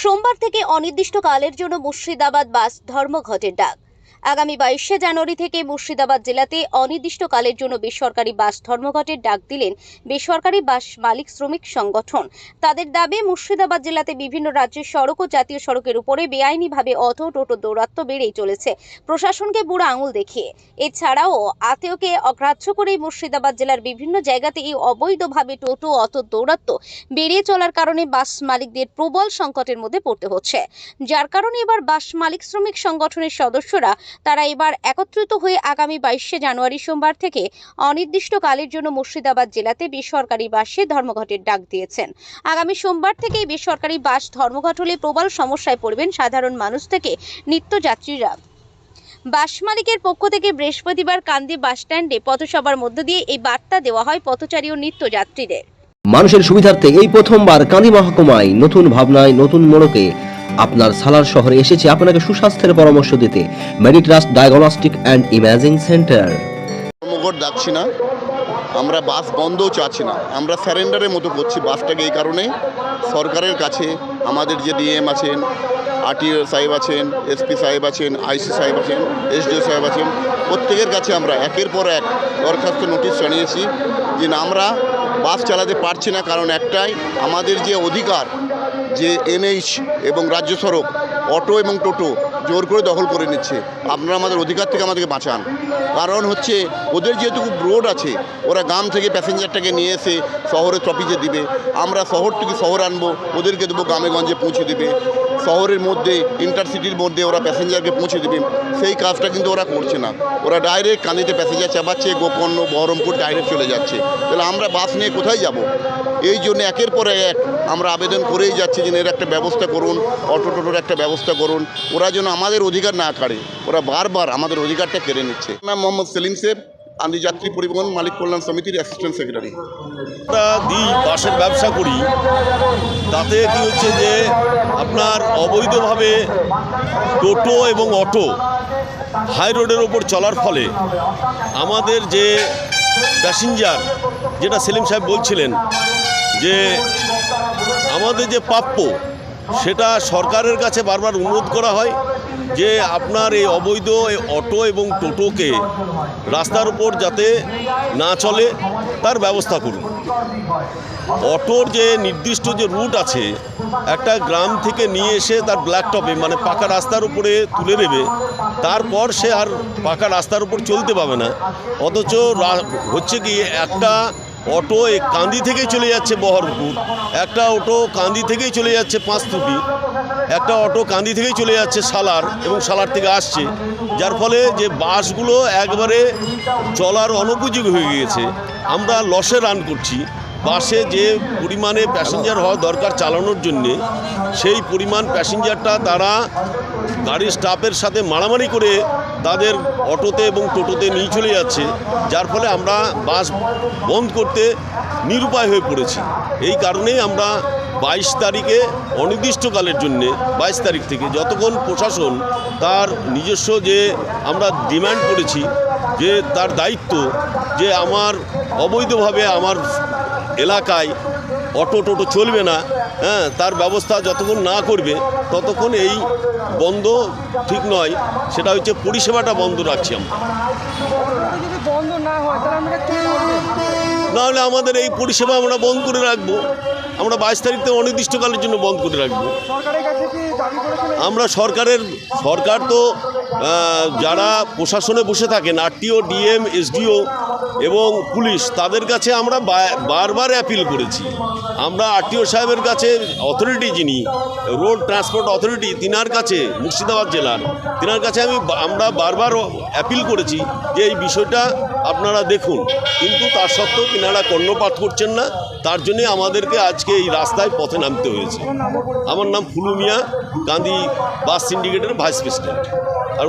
সোমবার থেকে অনির্দিষ্টকালের জন্য মুর্শিদাবাদ বাস ধর্মঘটের ডাক। আগামী বাইশে জানুয়ারি থেকে মুর্শিদাবাদ জেলাতে অনির্দিষ্টকালের জন্য বেসরকারি বাস ধর্মঘটের ডাক দিলেন বেসরকারি বাস মালিক শ্রমিক সংগঠন। তাদের দাবি, মুর্শিদাবাদ জেলাতে বিভিন্ন রাজ্যের সড়ক ও জাতীয় সড়কের উপরে বেআইনিভাবে অটো, টোটো দৌরাত্ম বেড়েই চলেছে। প্রশাসনকে বুড়ো আঙুল দেখিয়ে। এছাড়াও আতেওকে অগ্রাহ্য করে মুর্শিদাবাদ জেলার বিভিন্ন জায়গাতে এই অবৈধভাবে টোটো, অটো দৌরাত্ম বেরিয়ে চলার কারণে বাস মালিকদের প্রবল সংকটের মধ্যে পড়তে হচ্ছে। যার কারণে এবার বাস মালিক শ্রমিক সংগঠনের সদস্যরা তারা এবার একত্রিত হয়ে আগামী বাইশে জানুয়ারি সোমবার থেকে অনির্দিষ্টকালের জন্য মুর্শিদাবাদ জেলাতে বেসরকারি বাসে ধর্মঘটের ডাক দিয়েছেন। আগামী সোমবার থেকেই বেসরকারি বাস ধর্মঘট হলে প্রবল সমস্যায় পড়বেন সাধারণ মানুষ থেকে নিত্যযাত্রীরা। বাস মালিকের পক্ষ থেকে বৃহস্পতিবার কান্দি বাস স্ট্যান্ডে পথসভার মধ্য দিয়ে এই বার্তা দেওয়া হয় পথচারী ও নিত্যযাত্রীদের। মানুষের সুবিধার্থে এই প্রথমবার কান্দি মহকুমায় নতুন ভাবনায় নতুন মোড়কে আপনার সালার শহরে এসেছে আপনাকে সুস্বাস্থ্যের পরামর্শ দিতে। Meditrust diagnostic and imaging centre ধর্মঘট ডাকছি না। আমরা বাস বন্ধও চাচ্ছি না। আমরা স্যারেন্ডারের মতো করছি বাসটাকে এই কারণে। সরকারের কাছে আমাদের যে ডিএম আছেন আরটিও সাহেব আছেন এসপি সাহেব আছেন আইসি সাহেব আছেন এসডিও সাহেব আছেন, প্রত্যেকের কাছে আমরা একের পর এক দরখাস্ত নোটিশ জানিয়েছি যে আমরা বাস চালাতে পারছি না। কারণ একটাই, আমাদের যে অধিকার যে এনএইচ এবং রাজ্য সড়ক, অটো এবং টোটো জোর করে দখল করে নিচ্ছে, আপনারা আমাদের অধিকার থেকে আমাদেরকে বাঁচান। কারণ হচ্ছে, ওদের যেহেতু রোড আছে, ওরা গ্রাম থেকে প্যাসেঞ্জারটাকে নিয়ে এসে শহরে ট্রফিজে দিবে, আমরা শহর থেকে শহর আনব, ওদেরকে দেবো গ্রামে গঞ্জে পৌঁছে দেবে। শহরের মধ্যে ইন্টারসিটির মধ্যে ওরা প্যাসেঞ্জারকে পৌঁছে দেবে। সেই কাজটা কিন্তু ওরা করছে না। ওরা ডাইরেক্ট কান্দিতে প্যাসেঞ্জার চাপাচ্ছে গোপন্ন বহরমপুর ডাইরেক্ট চলে যাচ্ছে। তাহলে আমরা বাস নিয়ে কোথায় যাব? এই জন্য একের পর এক আমরা আবেদন করেই যাচ্ছি যে, এর একটা ব্যবস্থা করুন অটো টোটোর একটা ব্যবস্থা করুন। ওরা যেন আমাদের অধিকার না কাড়ে। ওরা বারবার আমাদের অধিকারটা কেড়ে নিচ্ছে। নাম মোহাম্মদ সেলিম সেব আন্দি যাত্রী পরিবহন মালিক কল্যাণ সমিতির অ্যাসিস্ট্যান্ট সেক্রেটারি আমরা দিই বাসের ব্যবসা করি, তাতে কি হচ্ছে যে আপনার অবৈধভাবে টোটো এবং অটো হাই রোডের ওপর চলার ফলে আমাদের যে প্যাসেঞ্জার, যেটা সেলিম সাহেব বলছিলেন যে আমাদের যে প্রাপ্য, সেটা সরকারের কাছে বারবার অনুরোধ করা হয়। যে আপনার এই অবৈধ অটো এবং টোটোকে রাস্তার উপর যাতে না চলে, তার ব্যবস্থা করুন। অটোর যে নির্দিষ্ট যে রুট আছে, একটা গ্রাম থেকে নিয়ে এসে তার ব্ল্যাক টপে মানে পাকা রাস্তার উপরে তুলে নেবে, তারপর সে আর পাকা রাস্তার উপর চলতে পাবে না। অথচ হচ্ছে কি, একটা অটো কান্দি থেকেই চলে যাচ্ছে বহরপুর একটা অটো কান্দি থেকেই চলে যাচ্ছে পাঁচতুপি, একটা অটো কান্দি থেকেই চলে যাচ্ছে সালার এবং সালার থেকে আসছে। যার ফলে যে বাসগুলো একবারে চলার অনুপযোগী হয়ে গিয়েছে। আমরা লসে রান করছি। বাসে যে পরিমাণে প্যাসেঞ্জার হওয়া দরকার চালানোর জন্যে, সেই পরিমাণ প্যাসেঞ্জারটা তারা গাড়ির স্টাফের সাথে মারামারি করে তাদের অটোতে এবং টোটোতে নিয়ে চলে যাচ্ছে, যার ফলে আমরা বাস বন্ধ করতে নিরুপায় হয়ে পড়েছি। এই কারণেই আমরা বাইশ তারিখে অনির্দিষ্টকালের জন্যে, বাইশ তারিখ থেকে যতক্ষণ প্রশাসন তার নিজস্ব যে আমরা ডিমান্ড করেছি, যে তার দায়িত্ব, যে আমার অবৈধভাবে আমার এলাকায় অটো টোটো চলবে না হ্যাঁ তার ব্যবস্থা যতক্ষণ না করবে ততক্ষণ এই বন্ধ ঠিক নয়। সেটা হচ্ছে পরিষেবাটা বন্ধ রাখছি আমরা। না নাহলে আমাদের এই পরিষেবা আমরা বন্ধ করে রাখব। আমরা বাইশ তারিখ থেকে অনির্দিষ্টকালের জন্য বন্ধ করে রাখব। আমরা সরকারের সরকার তো যারা প্রশাসনে বসে থাকেন আরটিও ডিএম এসডিও এবং পুলিশ তাদের কাছে আমরা বারবার অ্যাপিল করেছি। আমরা আরটিও সাহেবের কাছে অথরিটি যিনি রোড ট্রান্সপোর্ট অথরিটি তিনার কাছে মুর্শিদাবাদ জেলার তিনার কাছে আমি আমরা বারবার অ্যাপিল করেছি যে এই বিষয়টা আপনারা দেখুন, কিন্তু তার সত্ত্বেও তিনারা কর্ণপাত করছেন না, তার জন্যে আমাদেরকে আজকে এই রাস্তায় পথে নামতে হয়েছে। আমার নাম ফুলু মিয়া, গান্ধী বাস সিন্ডিকেটের ভাইস প্রেসিডেন্ট। আর